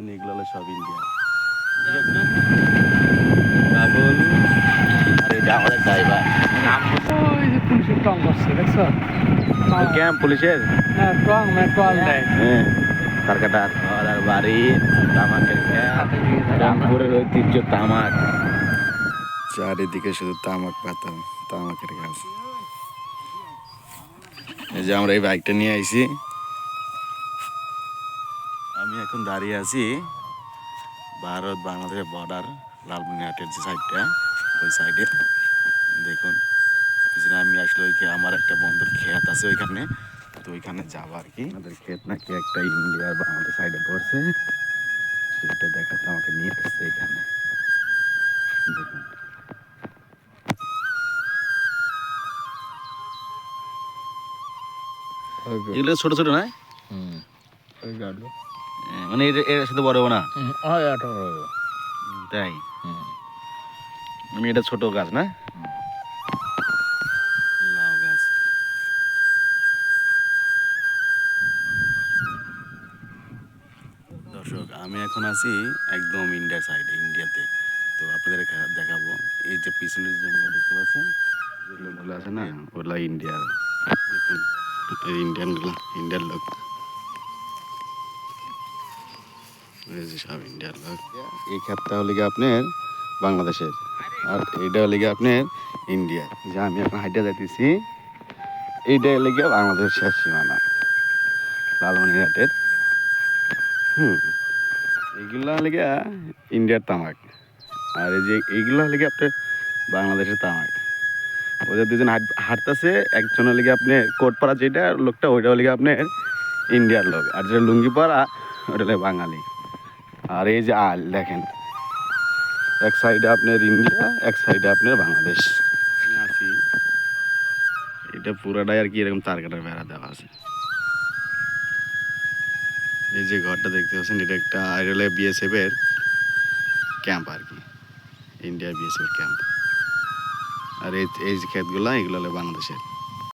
দেখতেছেন এগুলো সব ইন্ডিয়া। কাবুল আর এটা আমাদের ড্রাইভার ওই যে পুলিশের টং করছে দেখছ ক্যাম্প পুলিশের হ্যাঁ টং মানে টল দেয় হ্যাঁ আর বাড়ি তামাকের রামপুরের ঐতিহ্য তামাক। চারিদিকে শুধু তামাক পাতা তামাকের গাছ। এই যে আমরা এই বাইকটা নিয়ে আইছি। আমি এখন দাঁড়িয়ে আছি ভারত বাংলাদেশের বর্ডার লালমনিহাটের যে সাইডটা ওই সাইডে দেখুন কিছুদিন আমি আসলে ওই আমার একটা বন্ধুর ক্ষেত আছে ওইখানে। তো ওইখানে যাব আর কি। আমাদের ক্ষেত নাকি একটা ইন্ডিয়ার বাংলাদেশ সাইডে পড়ছে। সেটা দেখাতে আমাকে নিয়ে আসছে এখানে। দেখুন। এগুলো ছোট ছোট না ওই গাড়ি। মানে এর সাথে বড় না? তাই? আমি এটা ছোট গাছ না? লাউ গাছ। দর্শক আমি এখন আছি একদম ইন্ডিয়ার সাইডে ইন্ডিয়াতে। তো আপনাদের দেখাবো। এই যে পিছনের জমিগুলো দেখতে পাচ্ছেন যে লোকগুলো আছে না? ওগুলো ইন্ডিয়ার। ইন্ডিয়ানগুলো ইন্ডিয়ার লোক। এই ক্ষেতটা হলে গিয়ে আপনার বাংলাদেশের। আর এইটা হলে গিয়ে আপনার ইন্ডিয়া। যে আমি এখন হাইটা যাইতেছি এইটা হলে গিয়ে বাংলাদেশের শেষ সীমানা। লালমনিরহাটের। হুম, এইগুলো হলে গিয়া ইন্ডিয়ার তামাক। আর এই যে এইগুলো হলে গিয়ে আপনার বাংলাদেশের তামাক। ওদের দুজন হাঁটতেছে, একজন হলে গিয়ে আপনার কোট পাড়া যেটা লোকটা ওইটা হলে গিয়ে আপনার ইন্ডিয়ার লোক। আর যেটা লুঙ্গি পাড়া ওটা হলে বাঙালি। আর এই যে আল, দেখেন। এক সাইডে আপনার ইন্ডিয়া, এক সাইডে আপনার বাংলাদেশ। আছি। এটা পুরাটাই আর কি এরকম তার কাটার বেড়া দেওয়া আছে। এই যে ঘরটা দেখতে পাচ্ছেন, এটা একটা আইরলে বিএসএফ এর ক্যাম্প আর কি। India BSF camp. আর এই এই যে ক্ষেতগুলো, এগুলো বাংলাদেশের।